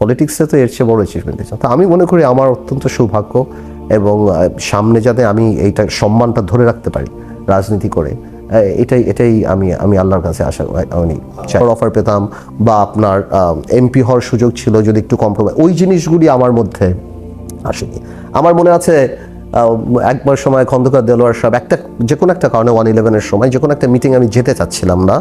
পলিটিক্সে তো এর চেয়ে বড় অ্যাচিভমেন্ট দিয়েছে। তো আমি মনে করি আমার অত্যন্ত সৌভাগ্য এবং সামনে যাতে আমি এইটা সম্মানটা ধরে রাখতে পারি রাজনীতি করে এটাই এটাই আমি আমি আল্লাহর কাছে আশা আমি অফার পেতাম বা আপনার এমপি হওয়ার সুযোগ ছিল যদি একটু কম্প্রোমাইজ ওই জিনিসগুলি আমার মধ্যে আসেনি। আমার মনে আছে একবার সময় খন্দকার দেলোয়ার সাহেব, একটা যে কোনো একটা কারণে ওয়ান ইলেভেনের সময় যে কোনো একটা মিটিং আমি যেতে চাচ্ছিলাম না,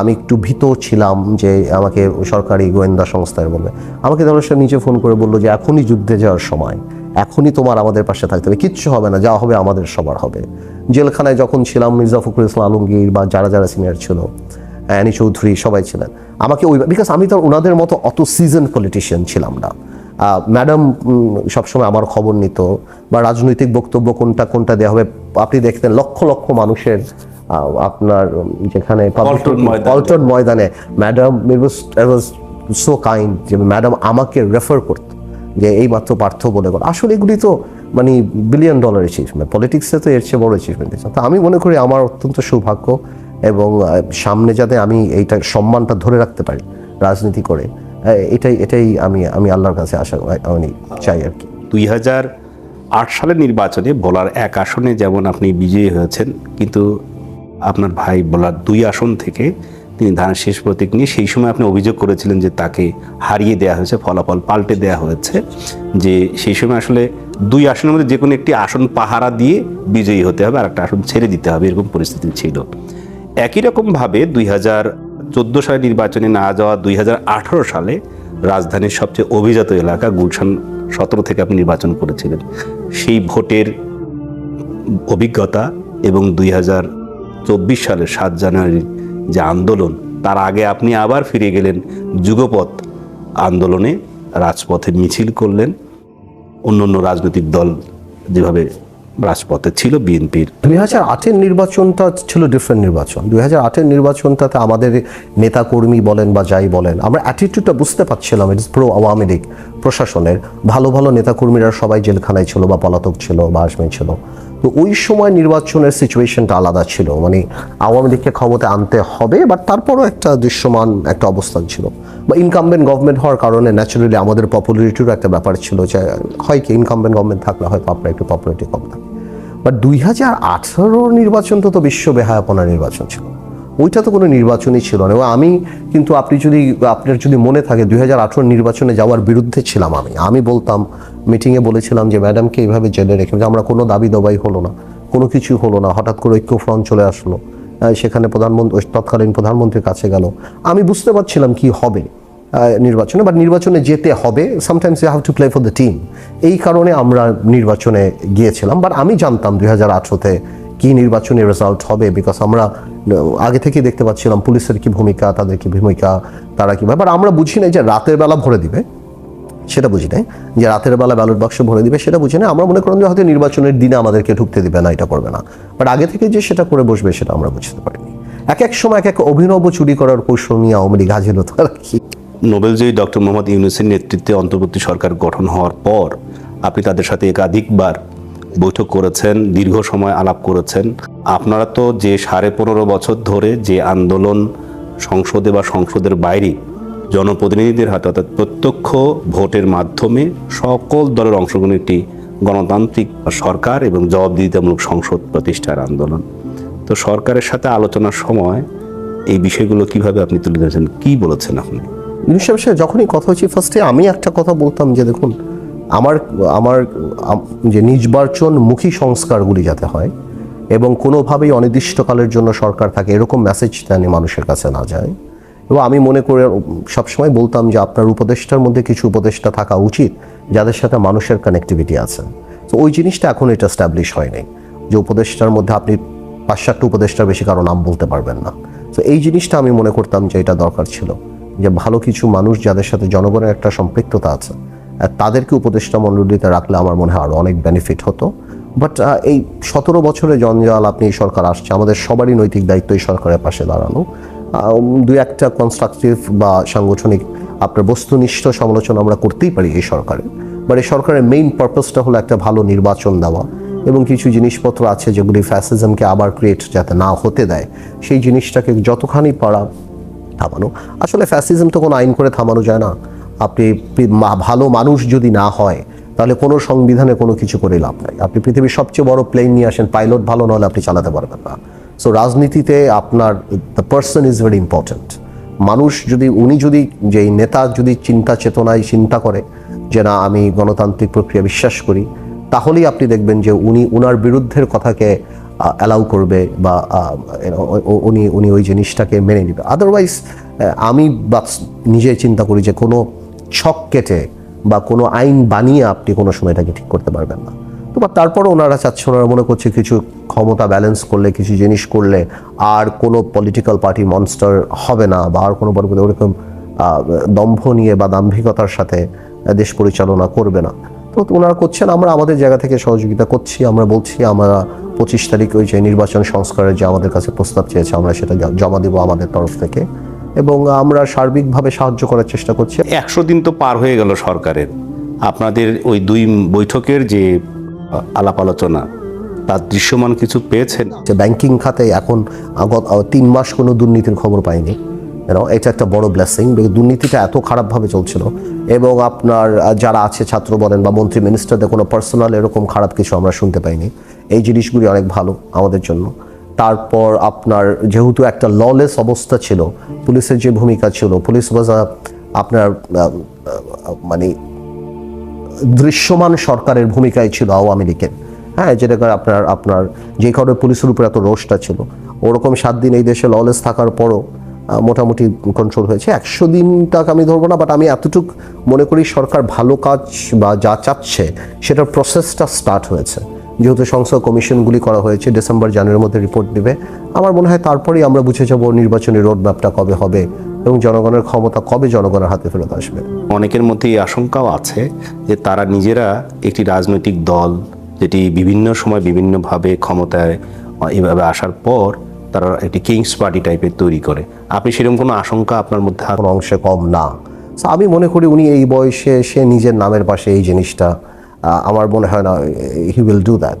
আমি একটু ভীত ছিলাম যে আমাকে সরকারি গোয়েন্দা সংস্থায় বলবে আমাকে দেলোয়ার সাহেব নিচে ফোন করে বলল যে, এখনই যুদ্ধে যাওয়ার সময়, এখনই তোমার আমাদের পাশে থাকতে হবে, কিচ্ছু হবে না, যা হবে আমাদের সবার হবে। জেলখানায় যখন ছিলাম, মির্জা ফখরুল ইসলাম আলমগীর বা যারা যারা সিনিয়র ছিল, অ্যানি চৌধুরী সবাই ছিলেন। আমাকে ওই বিকজ আমি তো ওনাদের মতো অত সিজন পলিটিশিয়ান ছিলাম না। ম্যাডাম সবসময় আমার খবর নিত বা রাজনৈতিক বক্তব্য কোনটা কোনটা দেওয়া হবে আপনি দেখতেন লক্ষ লক্ষ মানুষের আপনার যেখানে পল্টন ময়দানে। ম্যাডাম সো কাইন্ড যে ম্যাডাম আমাকে রেফার করত যে এই মাত্র পার্থ বলে গেল আসলে এগুলি তো মানে বিলিয়ন ডলার অ্যাচিভমেন্ট পলিটিক্সে তো এর চেয়ে বড় অ্যাচিভমেন্ট তো আমি মনে করি আমার অত্যন্ত সৌভাগ্য এবং সামনে যাতে আমি এইটা সম্মানটা ধরে রাখতে পারি রাজনীতি করে এটাই এটাই আমি আমি আল্লাহর কাছে আশা, আমি চাই আর কি। দুই হাজার আট সালের নির্বাচনে বলার এক আসনে যেমন আপনি বিজয়ী হয়েছেন, কিন্তু আপনার ভাই বলার দুই আসন থেকে তিনি ধানের শেষ প্রতীক নিয়ে সেই সময় আপনি অভিযোগ করেছিলেন যে তাকে হারিয়ে দেওয়া হয়েছে, ফলাফল পাল্টে দেওয়া হয়েছে, যে সেই সময় আসলে দুই আসনের মধ্যে যে কোনো একটি আসন পাহারা দিয়ে বিজয়ী হতে হবে আর একটা আসন ছেড়ে দিতে হবে, এরকম পরিস্থিতি ছিল। একই রকমভাবে দুই হাজার চোদ্দ সালে নির্বাচনে না যাওয়া দুই হাজার আঠারো সালে রাজধানীর সবচেয়ে অভিজাত এলাকা গুলশান সতেরো থেকে আপনি নির্বাচন করেছিলেন। সেই ভোটের অভিজ্ঞতা এবং দুই হাজার চব্বিশ সালের সাত জানুয়ারির যে আন্দোলন, তার আগে আপনি আবার ফিরে গেলেন, যুগপথ আন্দোলনে রাজপথে মিছিল করলেন। অন্য অন্য রাজনৈতিক দল যেভাবে রাজপথে ছিল বিএনপির। দুই হাজার আটের নির্বাচনটা ছিল ডিফারেন্ট নির্বাচন। দুই হাজার আটের নির্বাচনটাতে আমাদের নেতাকর্মী বলেন বা যাই বলেন, আমরা অ্যাটিটিউডটা বুঝতে পারছিলাম ইটস প্রো আওয়ামী লীগ প্রশাসনের। ভালো ভালো নেতাকর্মীরা সবাই জেলখানায় ছিল বা পলাতক ছিল বা আসমে ছিল। তো ওই সময় নির্বাচনের সিচুয়েশনটা আলাদা ছিল। মানে আওয়ামী লীগকে ক্ষমতা আনতে হবে বাট তারপরও একটা দৃশ্যমান একটা অবস্থান ছিল। বা ইনকামবেন্ট গভর্নমেন্ট হওয়ার কারণে ন্যাচারালি আমাদের পপুলারিটিরও একটা ব্যাপার ছিল যে, হয় কি ইনকামবেন্ট গভর্নমেন্ট থাকলে হয়তো আপনার একটু পপুলারিটি কম থাকে। বাট দুই হাজার আঠারোর নির্বাচন তো তো বিশ্ব বেহায়াপনা নির্বাচন ছিল। ওইটা তো কোনো নির্বাচনই ছিল না। এবং আমি কিন্তু আপনি যদি, আপনার যদি মনে থাকে দুই হাজার আঠারো নির্বাচনে যাওয়ার বিরুদ্ধে ছিলাম আমি। আমি বলতাম মিটিংয়ে বলেছিলাম যে, ম্যাডামকে এইভাবে জেলে রেখে, যে আমরা কোনো দাবি দবাই হলো না, কোনো কিছু হলো না। হঠাৎ করে ঐক্য ফ্রন্ট চলে আসলো। সেখানে প্রধানমন্ত্রী, তৎকালীন প্রধানমন্ত্রীর কাছে গেল। আমি বুঝতে পারছিলাম কি হবে। নির্বাচনে বাট নির্বাচনে যেতে হবে। Sometimes you have to play for the team এই কারণে আমরা নির্বাচনে গিয়েছিলাম বাট আমি জানতাম দুই হাজার আঠারোতে কি নির্বাচনী রেজাল্ট হবে বিকজ আমরা আগে থেকেই দেখতে পাচ্ছিলাম পুলিশের কি ভূমিকা, তাদের কি ভূমিকা, তারা কি ব্যাপার। আমরা বুঝি নাই যে রাতের বেলা ভরে দিবে। সেটা বুঝি নাই। যে রাতের বেলা ব্যালট বাক্স ভরে দিবে, সেটা বুঝি না আমরা মনে করলাম যে হয়তো নির্বাচনের দিনে আমাদেরকে ঢুকতে দিবে না, এটা করবে না। বাট আগে থেকে যে সেটা করে বসবে, সেটা আমরা বুঝতে পারিনি। এক এক সময় এক এক অভিনব চুরি করার কৌশল নিয়ে আওয়ামী লীগ হাজির হতো আর কি। নোবেলজয়ী ডক্টর মোহাম্মদ ইউনুসের নেতৃত্বে অন্তর্বর্তী সরকার গঠন হওয়ার পর আপনি তাদের সাথে একাধিকবার বৈঠক করেছেন, দীর্ঘ সময় আলাপ করেছেন। আপনারা তো যে সাড়ে পনেরো বছর ধরে যে আন্দোলন সংসদে বা সংসদের বাইরে জনপ্রতিনিধিদের হাতে অর্থাৎ প্রত্যক্ষ ভোটের মাধ্যমে সকল দলের অংশগ্রহণ একটি গণতান্ত্রিক সরকার এবং জবাবদিহিতামূলক সংসদ প্রতিষ্ঠার আন্দোলন। তো সরকারের সাথে আলোচনার সময় এই বিষয়গুলো কীভাবে আপনি তুলে ধরেছেন, কি বলেছেন আপনি? ইউনুস সাহেবের সাথে যখনই কথা হচ্ছে ফার্স্টে আমি একটা কথা বলতাম যে দেখুন, আমার আমার, আম- যে নির্বাচনমুখী সংস্কারগুলি যাতে হয় এবং কোনোভাবেই অনির্দিষ্টকালের জন্য সরকার থাকে, এরকম মেসেজ জানি মানুষের কাছে না যায়। এবং আমি মনে করে সবসময় বলতাম যে আপনার উপদেষ্টার মধ্যে কিছু উপদেষ্টা থাকা উচিত, যাদের সাথে মানুষের কানেক্টিভিটি আছে। তো ওই জিনিসটা এখন এটা স্ট্যাবলিশ হয়নি, যে উপদেষ্টার মধ্যে আপনি পাঁচ সাতটা উপদেষ্টার বেশি কারও নাম বলতে পারবেন না। তো এই জিনিসটা আমি মনে করতাম যে এটা দরকার ছিল। যে ভালো কিছু মানুষ যাদের সাথে জনগণের একটা সম্পৃক্ততা আছে তাদেরকে উপদেষ্টা মণ্ডলীতে রাখলে আমার মনে হয় আরও অনেক বেনিফিট হতো। বাট এই সতেরো বছরে জঞ্জাল আপনি এই সরকার আসছে, আমাদের সবারই নৈতিক দায়িত্ব এই সরকারের পাশে দাঁড়ানো। দু একটা কনস্ট্রাকটিভ বা সাংগঠনিক আপনার বস্তুনিষ্ঠ সমালোচনা আমরা করতেই পারি এই সরকারের। বাট এই সরকারের মেইন পারপাসটা হলো একটা ভালো নির্বাচন দেওয়া এবং কিছু জিনিসপত্র আছে যেগুলি ফ্যাসিজমকে আবার ক্রিয়েট যাতে না হতে দেয়। সেই জিনিসটাকে যতখানি পারা থামানো। আসলে ফ্যাসিজম তো কোনো আইন করে থামানো যায় না। আপনি ভালো মানুষ যদি না হয়, তাহলে কোনো সংবিধানে কোনো কিছু করে লাভ নাই। আপনি পৃথিবীর সবচেয়ে বড় প্লেন নিয়ে আসেন পাইলট ভালো না হলে আপনি চালাতে পারবেন না। সো রাজনীতিতে আপনার the person is very important মানুষ যদি, উনি যদি যে নেতা যদি চিন্তা চেতনায় চিন্তা করে যে না, আমি গণতান্ত্রিক প্রক্রিয়া বিশ্বাস করি, তাহলেই আপনি দেখবেন যে উনি, উনার বিরুদ্ধের কথাকে অ্যালাউ করবে বা উনি উনি ওই জিনিসটাকে মেনে নেবে। আদারওয়াইজ আমি বা, নিজে চিন্তা করি যে কোনো ছক কেটে বা কোনো আইন বানিয়ে আপনি কোনো সময় এটাকে ঠিক করতে পারবেন না। তো বা তারপরে ওনারা চাচ্ছে, ওনারা মনে করছে কিছু ক্ষমতা ব্যালেন্স করলে, কিছু জিনিস করলে আর কোনো পলিটিক্যাল পার্টি মনস্টার হবে না বা আর কোনো পরিবর্তে ওরকম দম্ভ নিয়ে বা দাম্ভিকতার সাথে দেশ পরিচালনা করবে না। তো ওনারা করছেন, আমরা আমাদের জায়গা থেকে সহযোগিতা করছি, আমরা বলছি, আমরা পঁচিশ তারিখ ওই যে নির্বাচন সংস্কারের যে আমাদের কাছে প্রস্তাব চেয়েছে আমরা সেটা জমা দিব আমাদের তরফ থেকে। এবং আমরা সার্বিকভাবে সাহায্য করার চেষ্টা করছি। একশো দিন তো পার হয়ে গেল সরকারের। আপনাদের ওই দুই বৈঠকের যে আলাপ আলোচনা তার দৃশ্যমান কিছু পেয়েছেন? যে ব্যাংকিং খাতে এখন আগত তিন মাস কোনো দুর্নীতির খবর পাইনি। এটা একটা বড় ব্লেসিং দুর্নীতিটা এত খারাপভাবে চলছিল। এবং আপনার যারা আছে ছাত্র বলেন বা মন্ত্রী মিনিস্টারদের কোনো পার্সোনাল এরকম খারাপ কিছু আমরা শুনতে পাইনি। এই জিনিসগুলি অনেক ভালো আমাদের জন্য। তারপর আপনার যেহেতু একটা ললেস অবস্থা ছিল, পুলিশের যে ভূমিকা ছিল, পুলিশ ওয়াজ আপনার মানে দৃশ্যমান সরকারের ভূমিকায় ছিল আওয়ামী লীগের। হ্যাঁ যেটা করে আপনার আপনার যে কারণে পুলিশের উপর এত রোষটা ছিল। ওরকম সাত দিন এই দেশে ললেস থাকার পরও মোটামুটি কন্ট্রোল হয়েছে। একশো দিনটাকে আমি ধরবো না বাট আমি এতটুক মনে করি সরকার ভালো কাজ বা যা চাচ্ছে, সেটার প্রসেসটা স্টার্ট হয়েছে। যেহেতু সংসদ কমিশনগুলি করা হয়েছে ডিসেম্বর জানুয়ারির মধ্যে রিপোর্ট দিবে। আমার মনে হয় তারপরেই আমরা বুঝে যাব নির্বাচনী রোড ম্যাপটা কবে হবে এবং জনগণের ক্ষমতা কবে জনগণের হাতে ফেরত আসবে। অনেকের মধ্যে এই আশঙ্কাও আছে যে তারা নিজেরা একটি রাজনৈতিক দল যেটি বিভিন্ন সময় বিভিন্নভাবে ক্ষমতায় এভাবে আসার পর তারা একটি কিংস পার্টি টাইপের তৈরি করে। আপনি সেরকম কোনো আশঙ্কা আপনার মধ্যে কোনো অংশে কম না। আমি মনে করি উনি এই বয়সে এসে নিজের নামের পাশে এই জিনিসটা আমার মনে হয় না হি উইল ডু দ্যাট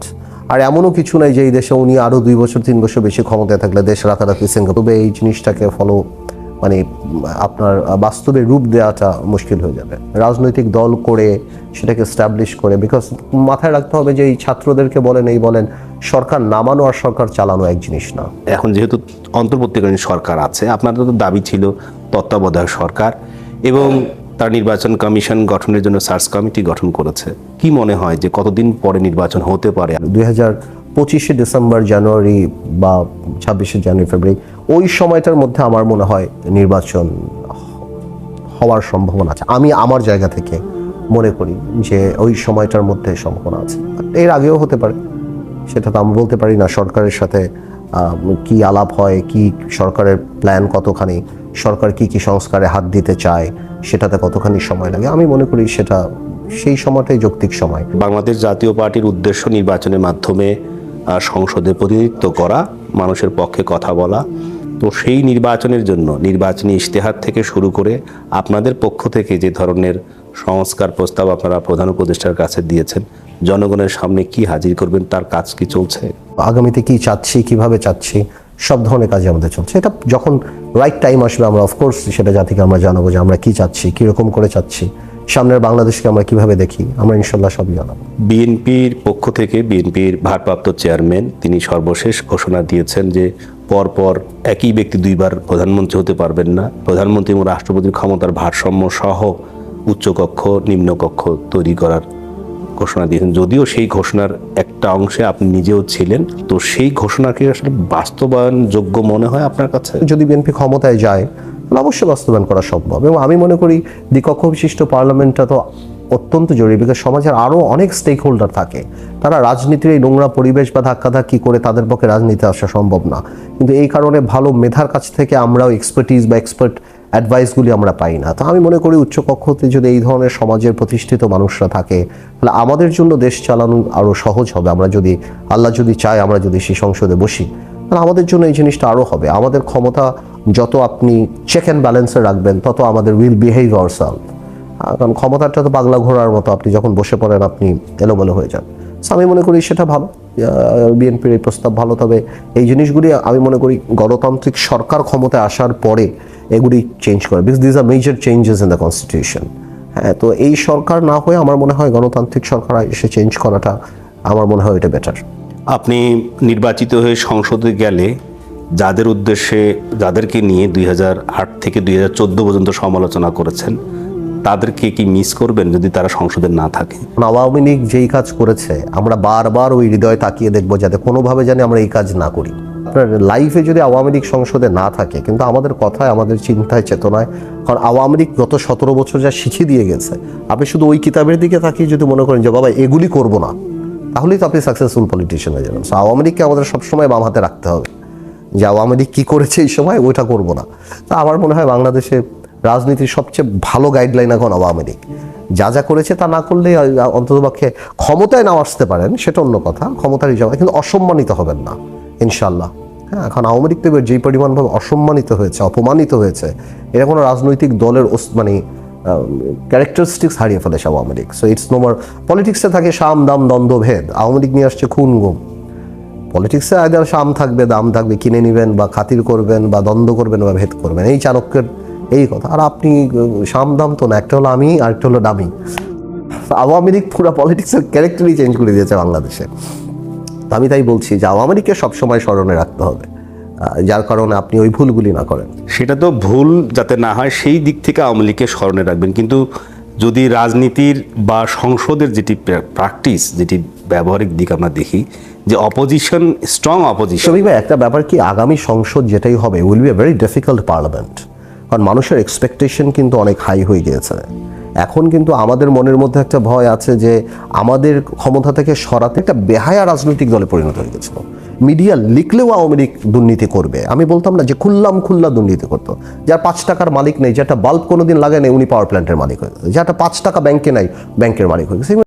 আর এমনও কিছু নাই যে এই দেশে উনি আরও দুই বছর, তিন বছর বেশি ক্ষমতায় থাকলে দেশ রাতারাতি সিঙ্গাপুর তবে এই জিনিসটাকে ফলো মানে আপনার বাস্তবে রূপ দেওয়াটা মুশকিল হয়ে যাবে। রাজনৈতিক দল করে, সেটাকে স্ট্যাবলিশ করে বিকজ মাথায় রাখতে হবে যে এই ছাত্রদেরকে বলেন, এই বলেন, সরকার নামানো আর সরকার চালানো এক জিনিস না। এখন যেহেতু অন্তর্বর্তীকালীন সরকার আছে, আপনাদের তো দাবি ছিল তত্ত্বাবধায়ক সরকার এবং তার নির্বাচন কমিশন গঠনের জন্য সার্চ কমিটি গঠন করেছে। কি মনে হয় যে কতদিন পরে নির্বাচন হতে পারে? দুই হাজার পঁচিশে ডিসেম্বর, জানুয়ারি বা ছাব্বিশে জানুয়ারি, ফেব্রুয়ারি, ওই সময়টার মধ্যে আমার মনে হয় নির্বাচন হওয়ার সম্ভাবনা আছে। আমি আমার জায়গা থেকে মনে করি যে ওই সময়টার মধ্যে সম্ভাবনা আছে। এর আগেও হতে পারে, সেটা তো আমরা বলতে পারি না, সরকারের সাথে কি আলাপ হয়, কি সরকারের প্ল্যান কতখানি, সরকার কি কি সংস্কারে হাত দিতে চায় সেটাতে কতখানি সময় লাগে? আমি মনে করি সেটা সেই সময়টাই যৌক্তিক সময়। বাংলাদেশ জাতীয় পার্টির উদ্দেশ্য নির্বাচনের মাধ্যমে সংসদে প্রতিনিধিত্ব করা মানুষের পক্ষে কথা বলা। তো সেই নির্বাচনের জন্য নির্বাচনী ইশতেহার থেকে শুরু করে আপনাদের পক্ষ থেকে যে ধরনের সংস্কার প্রস্তাব আপনারা প্রধান উপদেষ্টার কাছে দিয়েছেন জনগণের সামনে কি হাজির করবেন তার কাজ কি চলছে? আগামীতে কি চাচ্ছি কীভাবে চাচ্ছি সব ধরনের কাজে আমাদের চলছে। এটা যখন রাইট টাইম আসবে, আমরা অফকোর্স সেটা জাতিকে আমরা জানাব যে আমরা কি চাচ্ছি, কীরকম করে চাচ্ছি, সামনের বাংলাদেশকে আমরা কীভাবে দেখি, আমরা ইনশাল্লাহ সবই জানাব। বিএনপির পক্ষ থেকে বিএনপির ভারপ্রাপ্ত চেয়ারম্যান, তিনি সর্বশেষ ঘোষণা দিয়েছেন যে পরপর একই ব্যক্তি দুইবার প্রধানমন্ত্রী হতে পারবেন না। প্রধানমন্ত্রী এবং রাষ্ট্রপতির ক্ষমতার ভারসাম্য সহ উচ্চকক্ষ, নিম্নকক্ষ তৈরি করার ঘোষণা দিয়েছেন। যদিও সেই ঘোষণার একটা অংশে আপনি নিজেও ছিলেন, তো সেই ঘোষণাকে আসলে বাস্তবায়ন যোগ্য মনে হয় আপনার কাছে? যদি বিএনপি ক্ষমতায় যায়, তাহলে অবশ্যই বাস্তবায়ন করা সম্ভব। এবং আমি মনে করি দ্বিকক্ষ বিশিষ্ট পার্লামেন্টটা তো অত্যন্ত জরুরি বিকজ সমাজের আরও অনেক স্টেক হোল্ডার থাকে। তারা রাজনীতির এই নোংরা পরিবেশ বা ধাক্কাধাক্কি করে তাদের পক্ষে রাজনীতি আসা সম্ভব না। কিন্তু এই কারণে ভালো মেধার কাছ থেকে আমরাও এক্সপার্টিস বা এক্সপার্ট অ্যাডভাইসগুলি আমরা পাই না। তো আমি মনে করি উচ্চকক্ষতে যদি এই ধরনের সমাজের প্রতিষ্ঠিত মানুষরা থাকে, তাহলে আমাদের জন্য দেশ চালানো আরও সহজ হবে। আমরা যদি, আল্লাহ যদি চায় আমরা যদি সেই সংসদে বসি, তাহলে আমাদের জন্য এই জিনিসটা আরও হবে। আমাদের ক্ষমতা যত আপনি চেক অ্যান্ড ব্যালেন্সে রাখবেন, তত আমাদের উইল বিহেভ আওয়ার সেলফ কারণ ক্ষমতাটা তো পাগলা ঘোরার মতো, আপনি যখন বসে পড়েন আপনি এলোমেলো হয়ে যান। So আমি মনে করি সেটা ভালো। বিএনপির এই প্রস্তাব ভালো। তবে এই জিনিসগুলি আমি মনে করি গণতান্ত্রিক সরকার ক্ষমতায় আসার পরে এগুলি চেঞ্জ করে because these are major changes in the constitution হ্যাঁ তো এই সরকার না হয়ে আমার মনে হয় গণতান্ত্রিক সরকার এসে চেঞ্জ করাটা আমার মনে হয় এটা বেটার আপনি নির্বাচিত হয়ে সংসদে গেলে যাদের উদ্দেশ্যে যাদেরকে নিয়ে দুই আট থেকে দুই হাজার চোদ্দ পর্যন্ত সমালোচনা করেছেন তাদেরকে কি মিস করবেন যদি তারা সংসদে না থাকে? আওয়ামী লীগ যেই কাজ করেছে আমরা বারবার ওই হৃদয়ে তাকিয়ে দেখব যাতে কোনোভাবে জানি আমরা এই কাজ না করি। আপনার লাইফে যদি আওয়ামী লীগ সংসদে না থাকে, কিন্তু আমাদের কথায়, আমাদের চিন্তায়, চেতনায়, কারণ আওয়ামী লীগ গত সতেরো বছর যা শিখিয়ে দিয়ে গেছে, আপনি শুধু ওই কিতাবের দিকে তাকিয়ে যদি মনে করেন যে, বাবা, এগুলি করব না, তাহলেই তো আপনি সাকসেসফুল পলিটিশিয়ান হয়ে যাবেন। সো আওয়ামী লীগকে আমাদের সবসময় বাম হাতে রাখতে হবে যে, আওয়ামী লীগ কী করেছে এই সময়, ওইটা করব না। তা আমার মনে হয় বাংলাদেশে রাজনীতির সবচেয়ে ভালো গাইডলাইন এখন আওয়ামী লীগ। যা যা করেছে তা না করলে অন্ততপক্ষে ক্ষমতায় নাও আসতে পারেন, সেটা অন্য কথা। ক্ষমতার হিসাবে কিন্তু অসম্মানিত হবেন না ইনশাল্লাহ হ্যাঁ এখন আওয়ামী লীগ তো এবার যেই পরিমাণভাবে অসম্মানিত হয়েছে, অপমানিত হয়েছে, এটা কোনো রাজনৈতিক দলের মানে ক্যারেক্টারিস্টিক্স হারিয়ে ফেলেছে Awami League. So it's normal পলিটিক্সে থাকে সাম, দাম, দ্বন্দ্ব, ভেদ। আওয়ামী লীগ নিয়ে আসছে খুন, গুম। পলিটিক্সে আয়দার সাম থাকবে, দাম থাকবে, কিনে নেবেন বা খাতির করবেন বা দ্বন্দ্ব করবেন বা ভেদ করবেন, এই চাণক্যের, এই কথা। আর আপনি সাম, দাম তো না, একটা হলো আমি, আর একটা হলো দামি। আওয়ামী লীগ পুরো পলিটিক্সের ক্যারেক্টারই চেঞ্জ করে দিয়েছে বাংলাদেশে। তো আমি তাই বলছি যে আওয়ামী লীগকে সবসময় স্মরণে রাখতে হবে। যার কারণে আপনি ওই ভুলগুলি না করেন। সেটা তো ভুল যাতে না হয় সেই দিক থেকে আওয়ামী লীগকে স্মরণে রাখবেন। কিন্তু যদি রাজনীতির বা সংসদের যেটি প্র্যাকটিস যেটি ব্যবহারিক দিক আমরা দেখি যে অপোজিশন স্ট্রং অপোজিশন ভাই একটা ব্যাপার কি আগামী সংসদ যেটাই হবে will be a very difficult parliament কারণ মানুষের এক্সপেকটেশন কিন্তু অনেক হাই হয়ে গিয়েছে। এখন কিন্তু আমাদের মনের মধ্যে একটা ভয় আছে যে আমাদের ক্ষমতা থেকে সরাতে একটা বেহায়া রাজনৈতিক দলে পরিণত হয়ে গেছিল। মিডিয়া লিখলেও আওয়ামী লীগ দুর্নীতি করবে। আমি বলতাম না যে খুল্লাম খুল্লা দুর্নীতি করতো। যার পাঁচ টাকার মালিক নেই যেটা বাল্ব কোনোদিন লাগে নেই, উনি পাওয়ার প্ল্যান্টের মালিক হয়ে গেছে। যেটা পাঁচ টাকা ব্যাংকে নাই ব্যাংকের মালিক হয়ে গেছে।